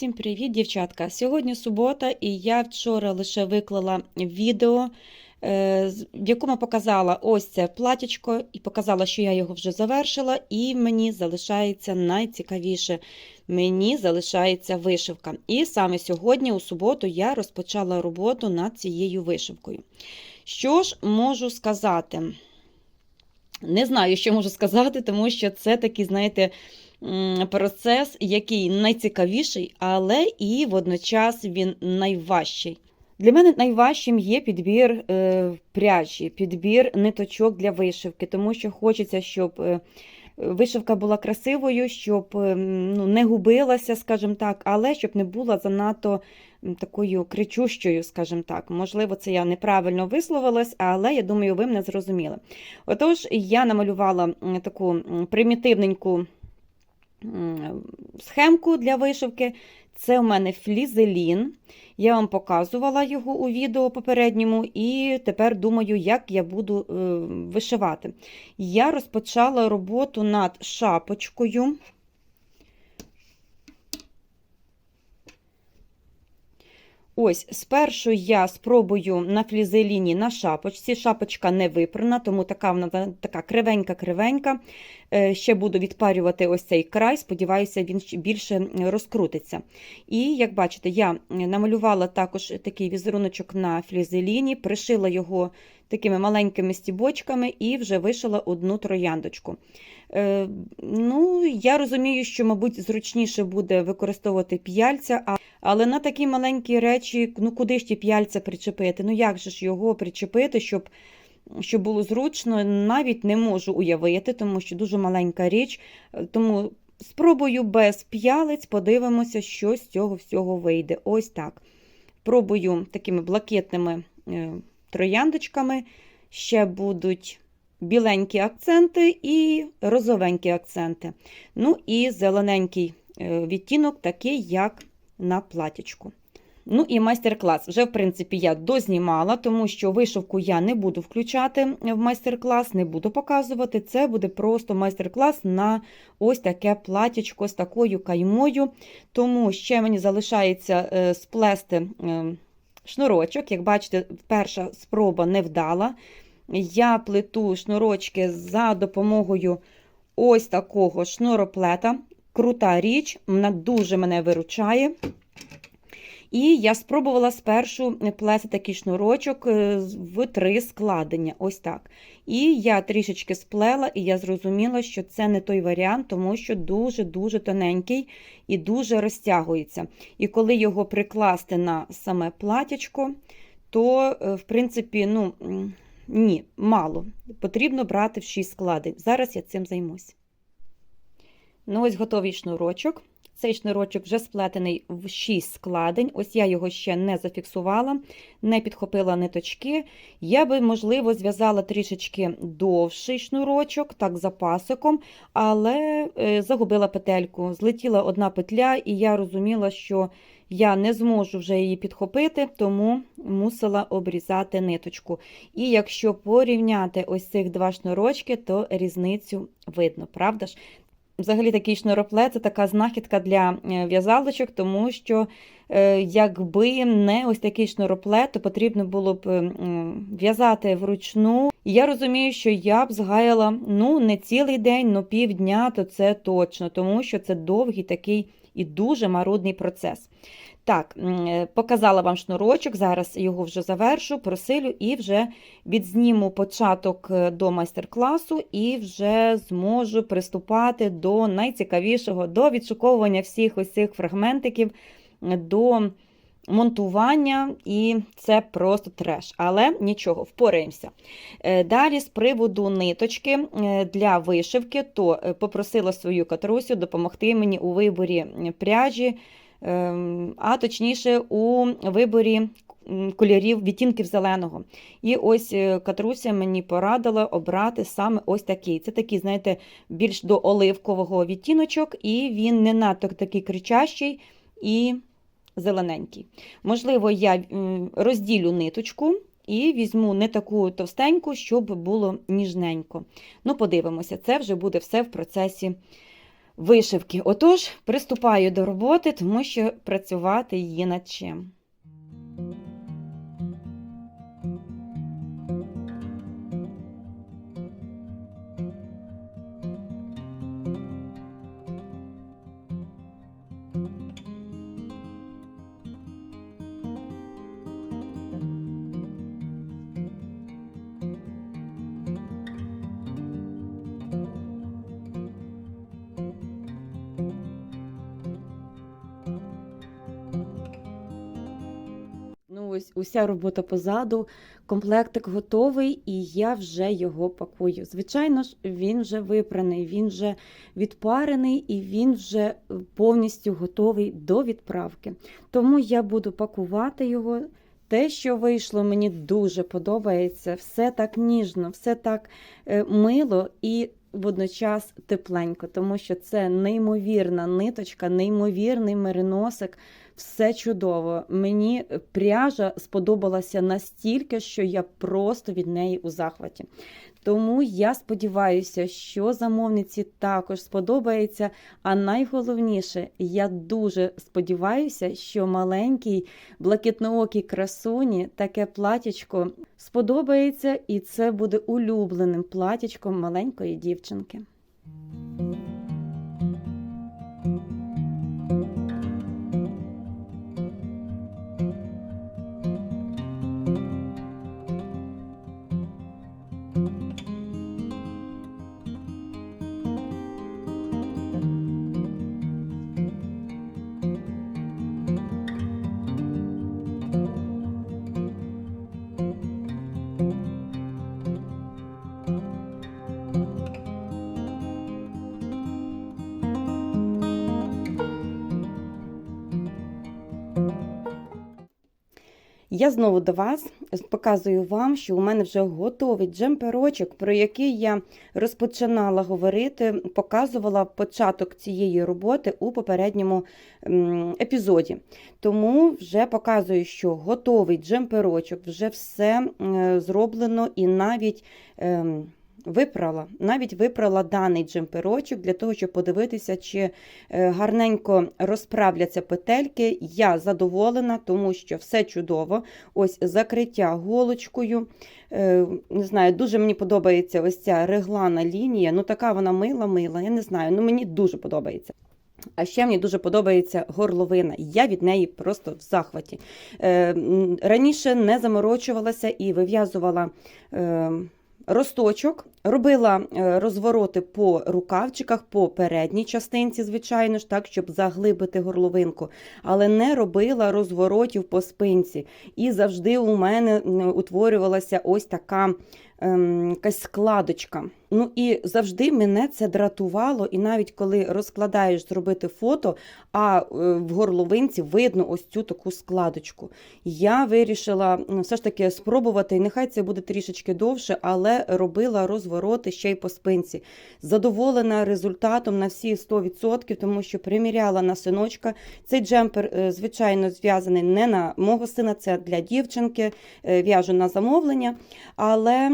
Усім привіт, дівчатка! Сьогодні субота, і я вчора лише виклала відео, е, в якому показала ось це платячко, і показала, що я його вже завершила, і мені залишається найцікавіше. Мені залишається вишивка. І саме сьогодні, у суботу, я розпочала роботу над цією вишивкою. Що ж можу сказати? Не знаю, що можу сказати, тому що це такий, знаєте, процес, який найцікавіший, але і водночас він найважчий. Для мене найважчим є підбір е, пряжі, підбір ниточок для вишивки, тому що хочеться, щоб е, вишивка була красивою, щоб е, ну, не губилася, скажімо так, але щоб не була занадто такою кричущою, скажімо так. Можливо, це я неправильно висловилась, але я думаю, ви мене зрозуміли. Отож, я намалювала таку примітивненьку схемку для вишивки. Це у мене флізелін. Я вам показувала його у відео попередньому, і тепер думаю, як я буду е, вишивати. Я розпочала роботу над шапочкою. Ось, спершу я спробую на флізеліні на шапочці. Шапочка не випрана, тому така вона така кривенька-кривенька. Е, Ще буду відпарювати ось цей край, сподіваюся, він більше розкрутиться. І, як бачите, я намалювала також такий візеруночок на флізеліні, пришила його такими маленькими стібочками і вже вишила одну трояндочку. Е, Ну, Я розумію, що, мабуть, зручніше буде використовувати п'яльця, а- але на такі маленькі речі, ну куди ж ті п'яльця причепити? Ну як же ж його причепити, щоб щоб було зручно, навіть не можу уявити, тому що дуже маленька річ. Е, Тому спробую без п'ялиць, подивимося, що з цього всього вийде. Ось так. Пробую такими блакитними е, трояндочками. Ще будуть біленькі акценти і розовенькі акценти. Ну і зелененький е, відтінок, такий, як на платячку. Ну і майстер-клас. Вже, в принципі, я дознімала, тому що вишивку я не буду включати в майстер-клас, не буду показувати. Це буде просто майстер-клас на ось таке платячко з такою каймою. Тому ще мені залишається е, сплести е, шнурочок. Як бачите, перша спроба не вдала. Я плету шнурочки за допомогою ось такого шнуроплета. Крута річ, вона дуже мене виручає. І я спробувала спершу плести такий шнурочок е, в три складення. Ось так. І я трішечки сплела, і я зрозуміла, що це не той варіант, тому що дуже-дуже тоненький і дуже розтягується. І коли його прикласти на саме платячко, то, е, в принципі, ну, ні, мало. Потрібно брати в 6 складень. Зараз я цим займусь. Ну, ось готовий шнурочок. Цей шнурочок вже сплетений в 6 складень. Ось я його ще не зафіксувала, не підхопила ниточки. Я би, можливо, зв'язала трішечки довший шнурочок, так, за пасиком, але е, загубила петельку. Злетіла одна петля, і я розуміла, що я не зможу вже її підхопити, тому мусила обрізати ниточку. І якщо порівняти ось цих два шнурочки, то різницю видно, правда ж? Взагалі такий шнуроплет це така знахідка для е, в'язалочок, тому що е, якби не ось такий шнуроплет, то потрібно було б в'язати вручну. І я розумію, що я б згаяла ну не цілий день, ну півдня, то це точно, тому що це довгий такий і дуже марудний процес. Так, е, показала вам шнурочок, зараз його вже завершу, просилю і вже відзніму початок е, до майстер-класу і вже зможу приступати до найцікавішого, до відшуковування всіх ось цих фрагментиків, до монтування, і це просто треш. Але нічого, впораємося. Е, Далі з приводу ниточки для вишивки, то попросила свою катрусю допомогти мені у виборі пряжі, а точніше у виборі кольорів відтінків зеленого. І ось е, Катруся мені порадила обрати саме ось такий. Це такий, знаєте, більш до оливкового відтіночок, і він не надто такий кричащий і зелененький. Можливо, я розділю ниточку. І візьму не таку товстеньку, щоб було ніжненько. Ну, подивимося, це вже буде все в процесі вишивки. Отож, приступаю до роботи, тому що працювати є над чим. Ось уся робота позаду, комплектик готовий, і я вже його пакую. Звичайно ж, він вже випраний, він вже відпарений і він вже повністю готовий до відправки. Тому я буду пакувати його. Те, що вийшло, мені дуже подобається. Все так ніжно, все так е, мило і водночас тепленько, тому що це неймовірна ниточка, неймовірний мериносик. Все чудово. Мені пряжа сподобалася настільки, що я просто від неї у захваті. Тому я сподіваюся, що замовниці також сподобається. А найголовніше, я дуже сподіваюся, що маленькій блакитноокій красуні таке платячко сподобається, і це буде улюбленим платячком маленької дівчинки. Я знову до вас показую вам, що у мене вже готовий джемперочок, про який я розпочинала говорити, показувала початок цієї роботи у попередньому епізоді. Тому вже показую, що готовий джемперочок, вже все зроблено і навіть. Випрала, навіть випрала даний джемперочок для того, щоб подивитися, чи е, гарненько розправляться петельки. Я задоволена, тому що все чудово. Ось закриття голочкою. Е, Не знаю, дуже мені подобається ось ця реглана лінія. Ну, така вона мила-мила. Я не знаю, ну мені дуже подобається. А ще мені дуже подобається горловина. Я від неї просто в захваті. Е, Раніше не заморочувалася і вив'язувала. Росточок, робила е, розвороти по рукавчиках, по передній частинці, звичайно ж, так, щоб заглибити горловинку, але не робила розворотів по спинці. І завжди у мене утворювалася ось така ем, якась складочка. Ну і завжди мене це дратувало, і навіть коли розкладаєш зробити фото, а е, в горловинці видно ось цю таку складочку. Я вирішила ну, все ж таки спробувати, і нехай це буде трішечки довше, але робила розвороти ще й по спинці. Задоволена результатом на всі 100%, тому що приміряла на синочка. Цей джемпер, е, звичайно, зв'язаний не на мого сина, це для дівчинки, е, в'яжу на замовлення. Але.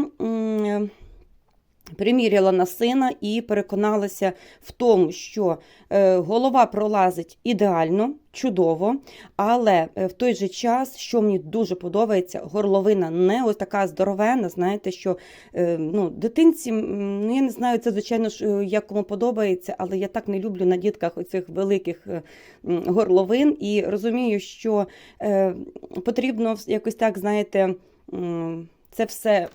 Приміряла на сина і переконалася в тому, що е, голова пролазить ідеально, чудово, але е, в той же час, що мені дуже подобається, горловина не ось така здоровена. Знаєте, що е, ну, дитинці, ну я не знаю, це звичайно ж як кому подобається, але я так не люблю на дітках оцих великих горловин і розумію, що потрібно якось так, знаєте, це все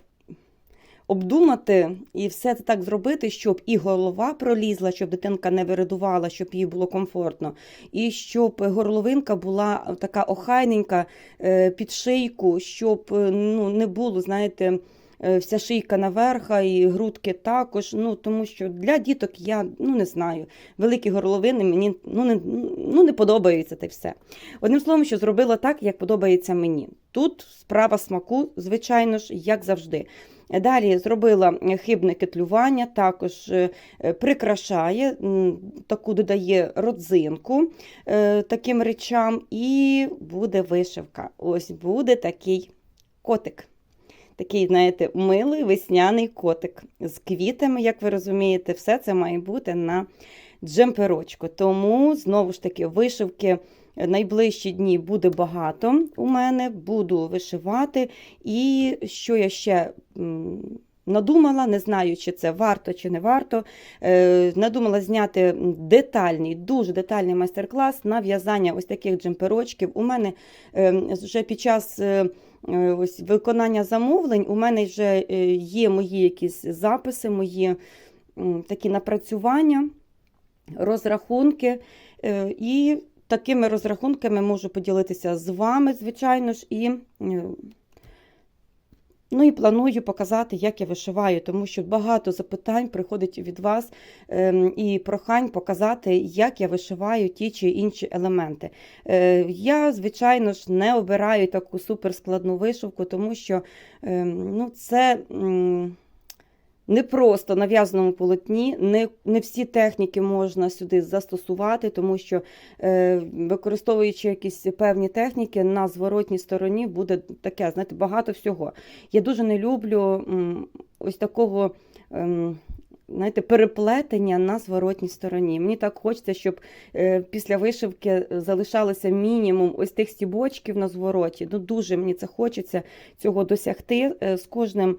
обдумати і все це так зробити, щоб і голова пролізла, щоб дитинка не виридувала, щоб їй було комфортно, і щоб горловинка була така охайненька е, під шийку, щоб е, ну, не було, знаєте. е, Вся шийка наверха і грудки також. Ну тому що для діток я ну не знаю. Великі горловини мені ну не, ну, не подобаються та й все. Одним словом, що зробила так, як подобається мені. Тут справа смаку, звичайно ж, як завжди. Далі зробила хибне кетлювання, також е, прикрашає, таку додає родзинку е, таким речам, і буде вишивка. Ось буде такий котик. Такий, знаєте, милий весняний котик з квітами, як ви розумієте, все це має бути на джемперочку. Тому, знову ж таки, вишивки найближчі дні буде багато у мене, буду вишивати. І що я ще надумала, не знаю, чи це варто чи не варто. Е, надумала зняти детальний, дуже детальний майстер-клас на в'язання ось таких джемперочків. У мене е, вже під час. е, Ось виконання замовлень у мене вже є мої якісь записи, мої такі напрацювання, розрахунки. І такими розрахунками можу поділитися з вами, звичайно ж, і, е, ну, і планую показати, як я вишиваю, тому що багато запитань приходить від вас ем, і прохань показати, як я вишиваю ті чи інші елементи. Е, Я, звичайно ж, не обираю таку суперскладну вишивку, тому що ем, ну, це. Не просто на в'язаному полотні, не, не всі техніки можна сюди застосувати, тому що е, використовуючи якісь певні техніки, на зворотній стороні буде таке, знаєте, багато всього. Я дуже не люблю м, ось такого. ем, Знаєте, переплетення на зворотній стороні. Мені так хочеться, щоб е, після вишивки залишалося мінімум ось тих стібочків на звороті. Ну, дуже мені це хочеться цього досягти. Е, з кожним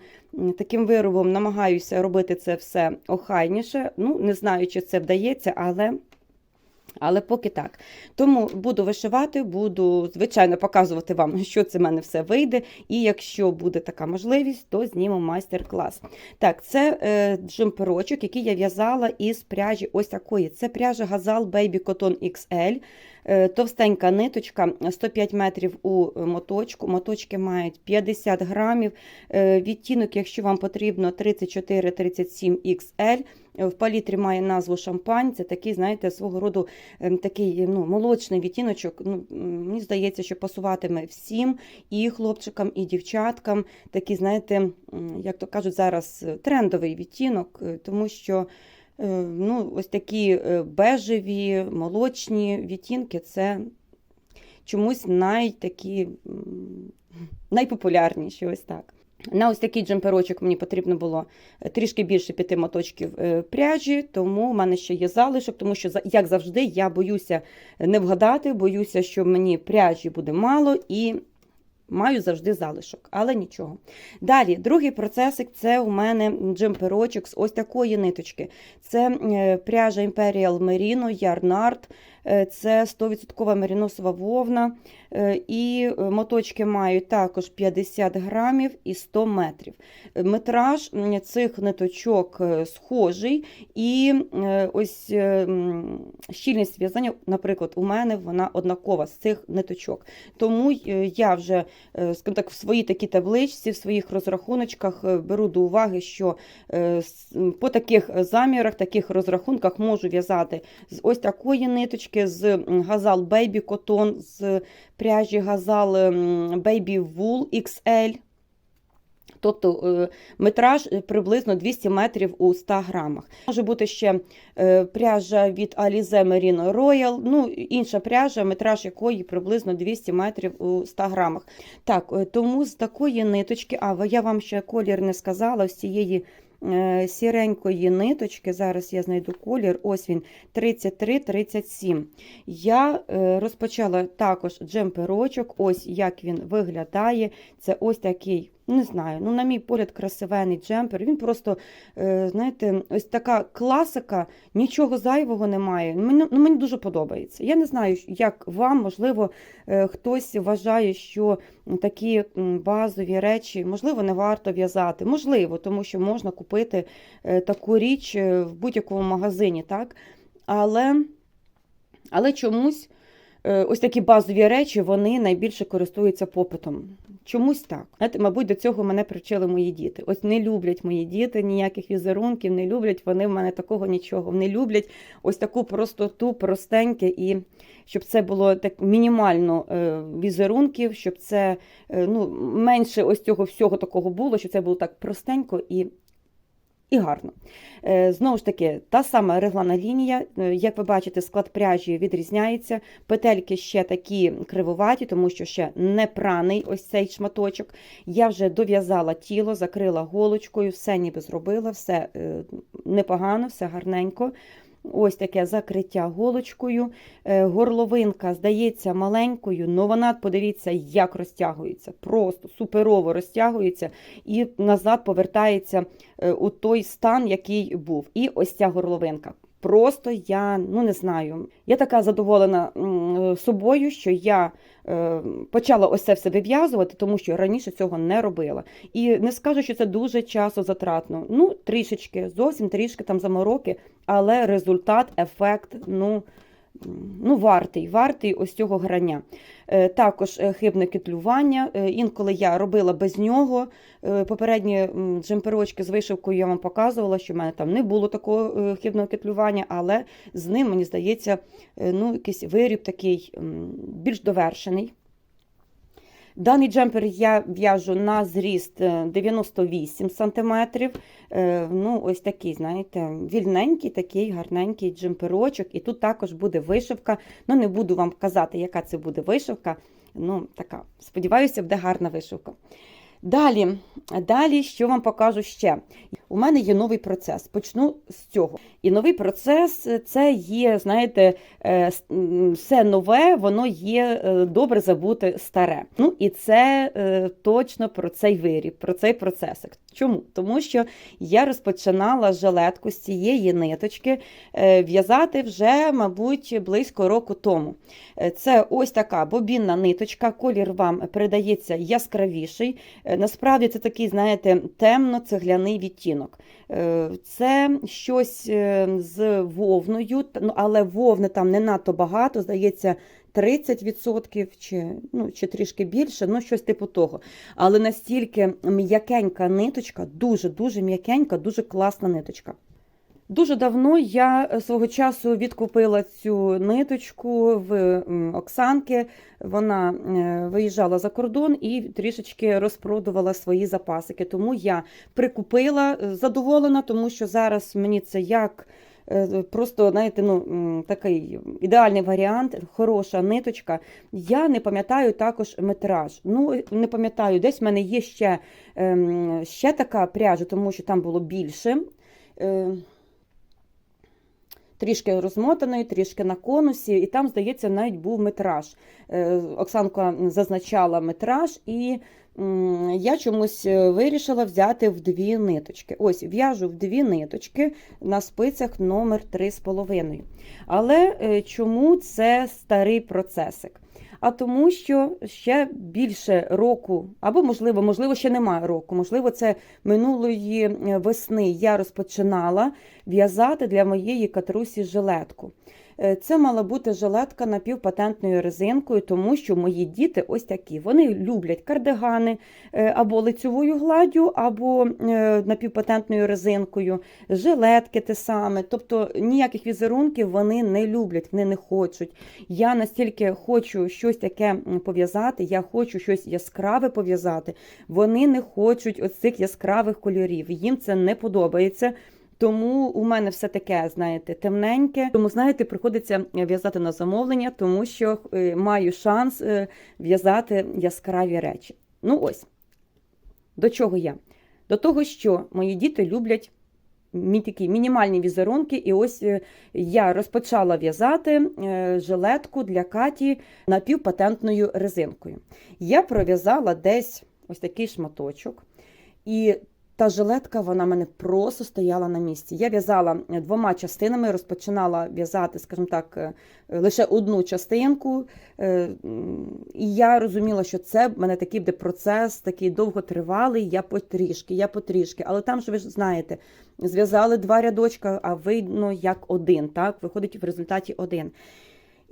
таким виробом намагаюся робити це все охайніше. Ну, не знаю, чи це вдається, але. Але поки так. Тому буду вишивати, буду, звичайно, показувати вам, що це в мене все вийде. І якщо буде така можливість, то зніму майстер-клас. Так, це е, джемперочок, який я в'язала із пряжі ось такої. Це пряжа Gazal Baby Cotton XL. Е, Товстенька ниточка, 105 метрів у моточку. Моточки мають 50 грамів. Е, Відтінок, якщо вам потрібно, 34-37 XL. Е, В палітрі має назву шампань. Це такий, знаєте, свого роду такий ну, молочний відтіночок. Ну, мені здається, що пасуватиме всім, і хлопчикам, і дівчаткам. Такий, знаєте, як то кажуть, зараз е, трендовий відтінок, е, тому що е, ну, ось такі е, бежеві, молочні відтінки це чомусь найтакі, найпопулярніші. Ось так. На ось такий джемперочок мені потрібно було е, трішки більше п'яти моточків е, пряжі, тому в мене ще є залишок, тому що, як завжди, я боюся не вгадати, боюся, що мені пряжі буде мало і маю завжди залишок, але нічого. Далі, другий процесик це у мене джемперочок з ось такої ниточки. Це е, пряжа Imperial Merino Yarn Art. Е, Це 100% мериносова вовна. Е, І е, моточки мають також 50 грамів і 100 метрів. Метраж цих ниточок е, схожий, і ось щільність в'язання, наприклад, у мене вона однакова з цих ниточок. Тому я вже скажімо так, в своїй такій табличці, в своїх розрахуночках беру до уваги, що по таких замірах, таких розрахунках можу в'язати з ось такої ниточки, з Газал Baby Cotton, з пряжі Газал ем, Baby Wool XL. Тобто е, метраж е, приблизно 200 метрів у 100 грамах. Може бути ще е, пряжа від Alize Merino Royal, ну інша пряжа, метраж якої приблизно 200 метрів у 100 грамах. Так, тому з такої ниточки, а я вам ще колір не сказала, з цієї сіренької ниточки, зараз я знайду колір, ось він 33-37. Я е, розпочала також джемперочок, ось як він виглядає. Це ось такий, не знаю, ну, на мій погляд, красивений джемпер. Він просто, е, знаєте, ось така класика, нічого зайвого немає. Мені, ну, мені дуже подобається. Я не знаю, як вам, можливо, е, хтось вважає, що такі базові речі, можливо, не варто в'язати. Можливо, тому що можна купити е, таку річ в будь-якому магазині, так? Але, але чомусь ось такі базові речі вони найбільше користуються попитом. Чомусь так. Знаєте, мабуть, до цього мене привчили мої діти. Ось не люблять мої діти ніяких візерунків, не люблять вони в мене такого нічого. Вони люблять ось таку простоту, простеньке, і щоб це було так мінімально е, візерунків, щоб це е, ну, менше ось цього всього такого було, щоб це було так простенько і. І гарно. Е, Знову ж таки, та сама реглана лінія. Е, Як ви бачите, склад пряжі відрізняється. Петельки ще такі кривуваті, тому що ще не праний ось цей шматочок. Я вже дов'язала тіло, закрила голочкою, все ніби зробила, все е, непогано, все гарненько. Ось таке закриття голочкою. Е, Горловинка здається маленькою, але вона, подивіться, як розтягується. Просто суперово розтягується і назад повертається е, у той стан, який був. І ось ця горловинка. Просто я ну не знаю. Я така задоволена собою, що я е, почала ось це все вив'язувати, тому що раніше цього не робила. І не скажу, що це дуже часозатратно. Ну, трішечки, зовсім трішки там замороки, але результат, ефект, ну. Ну, вартий, вартий ось цього грання. Е, Також е, хибне кетлювання. Е, Інколи я робила без нього. Попередні джемперочки з вишивкою я вам показувала, що в мене там не було такого хибного кетлювання, але з ним, мені здається, ну, якийсь виріб такий більш довершений. Даний джемпер я в'яжу на зріст е, 98 см. Ну, ось такий, знаєте, вільненький, такий гарненький джемперочок. І тут також буде вишивка. Ну, не буду вам казати, яка це буде вишивка. Ну, така, сподіваюся, буде гарна вишивка. Далі, далі, що вам покажу ще? У мене є новий процес. Почну з цього. І новий процес е, це є, знаєте, е, все нове, воно є е, добре забути старе. Ну і це точно про цей виріб, про цей процесик. Чому? Тому що я розпочинала жилетку з цієї ниточки е, в'язати вже, мабуть, близько року тому. Е, Це ось така бобінна ниточка, колір вам передається яскравіший. Е, Насправді це такий, знаєте, темно-цегляний відтінок. Це щось з вовною, ну, але вовни там не надто багато, здається, 30% чи, ну, чи трішки більше, ну щось типу того. Але настільки м'якенька ниточка, дуже-дуже м'якенька, дуже класна ниточка. Дуже давно я свого часу відкупила цю ниточку в Оксанки. Вона е, виїжджала за кордон і трішечки розпродувала свої запасики. Тому я прикупила е, задоволена, тому що зараз мені це як просто, знаєте, ну, такий ідеальний варіант, хороша ниточка. Я не пам'ятаю також метраж. Ну, не пам'ятаю, десь в мене є ще, ем, ще така пряжа, тому що там було більше. Е, Трішки розмотаної, трішки на конусі, і там, здається, навіть був метраж. Е, Оксанка зазначала метраж, і я чомусь е, вирішила взяти в дві ниточки. Ось, в'яжу в дві ниточки на спицях номер 3,5. Але е, чому це старий процесик? А тому, що ще більше року, або можливо, можливо, ще немає року, можливо, це минулої е, весни я розпочинала в'язати для моєї катрусі жилетку. Е, Це мала бути жилетка напівпатентною резинкою, тому що мої діти ось такі. Вони люблять кардигани е, або лицьовою гладдю, або е, напівпатентною резинкою, жилетки те саме. Тобто ніяких візерунків вони не люблять, вони не хочуть. Я настільки хочу щось таке пов'язати, я хочу щось яскраве пов'язати. Вони не хочуть ось яскравих кольорів. Їм це не подобається. Тому у мене все таке, знаєте, темненьке. Тому, знаєте, приходиться в'язати на замовлення, тому що е, маю шанс е, в'язати яскраві речі. Ну ось, до чого я? До того, що мої діти люблять такі мінімальні візерунки, і ось е, я розпочала в'язати е, жилетку для Каті напівпатентною резинкою. Я пров'язала десь ось такий шматочок. І та жилетка, вона мене просто стояла на місці. Я в'язала е, двома частинами, розпочинала в'язати, скажімо так, е, лише одну частинку. е, І я розуміла, що це в мене такий буде процес, такий довготривалий, я потрішки, я потрішки. Але там ж ви ж знаєте, зв'язали два рядочка, а видно як один, так? Виходить в результаті один.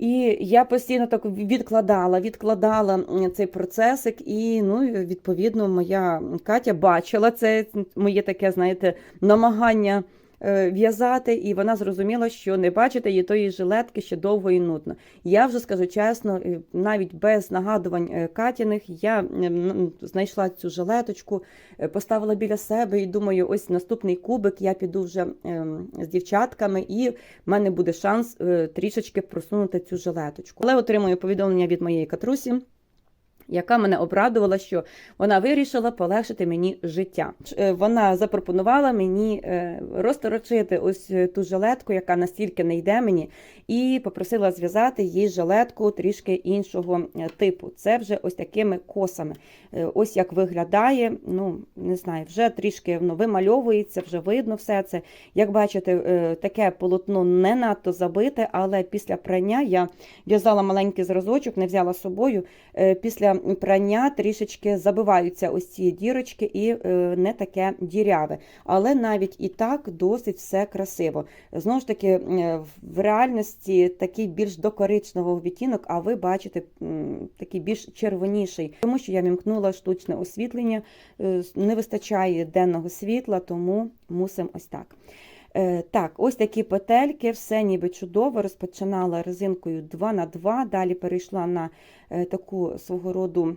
І я постійно так відкладала, відкладала цей процесик, і ну, відповідно, моя Катя бачила це моє таке, знаєте, намагання в'язати, і вона зрозуміла, що не бачити її тої жилетки ще довго і нудно. Я вже скажу чесно, е, навіть без нагадувань е, Катіних, я знайшла цю жилеточку, е, поставила біля себе і думаю, ось наступний кубик я піду вже ем, з дівчатками, і в мене буде шанс е, трішечки просунути цю жилеточку. Але отримую повідомлення від моєї катрусі. Яка мене обрадувала, що вона вирішила полегшити мені життя. Е, Вона запропонувала мені е, розторочити ось е, ту жилетку, яка настільки не йде мені, і попросила зв'язати їй жилетку трішки іншого типу. Це вже ось такими косами. Ось як виглядає. Ну не знаю, вже трішки ну, вимальовується, вже видно все це. Як бачите, таке полотно не надто забите, але після прання я в'язала маленький зразочок, не взяла з собою. Е, Прання трішечки забиваються ось ці дірочки і е, не таке діряве. Але навіть і так досить все красиво. Знову ж таки, в реальності такий більш до коричневого відтінок, а ви бачите такий більш червоніший, тому що я вімкнула штучне освітлення, е, не вистачає денного світла, тому мусимо ось так. Е, Так, ось такі петельки, все ніби чудово. Розпочинала резинкою 2 на 2 далі перейшла на е, таку свого роду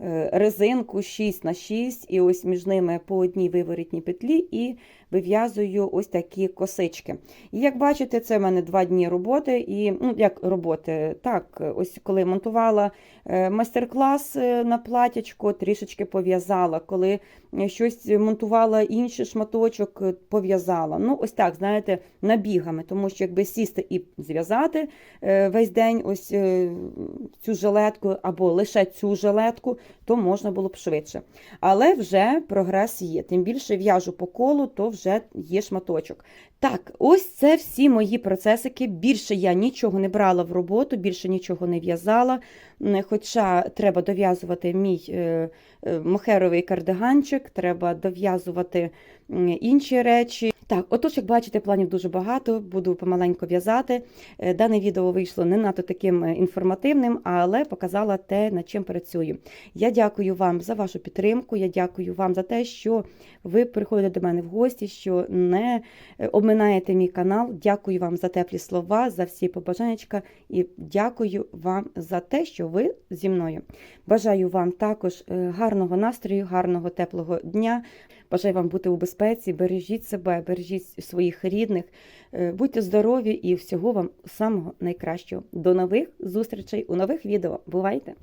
е, резинку 6 на 6 і ось між ними по одній виворітній петлі і вив'язую ось такі косички. І як бачите, це в мене два дні роботи. І ну, як роботи, так, ось коли монтувала е, майстер-клас е, на платячко, трішечки пов'язала. Коли е, щось монтувала інший шматочок, пов'язала. Ну, ось так, знаєте, набігами, тому що якби сісти і зв'язати весь день ось цю жилетку або лише цю жилетку, то можна було б швидше. Але вже прогрес є. Тим більше в'яжу по колу, то вже є шматочок. Так, ось це всі мої процесики. Більше я нічого не брала в роботу, більше нічого не в'язала. Хоча треба дов'язувати мій е, е, мохеровий кардиганчик, треба дов'язувати інші речі. Так, отож, як бачите, планів дуже багато, буду помаленько в'язати. Е, Дане відео вийшло не надто таким е, інформативним, але показала те, над чим працюю. Я дякую вам за вашу підтримку. Я дякую вам за те, що ви приходите до мене в гості, що не е, обминаєте мій канал. Дякую вам за теплі слова, за всі побажанечка і дякую вам за те, що ви зі мною. Бажаю вам також гарного настрою, гарного теплого дня. Бажаю вам бути у безпеці, бережіть себе, бережіть своїх рідних, Е, будьте здорові і всього вам самого найкращого. До нових зустрічей у нових відео. Бувайте!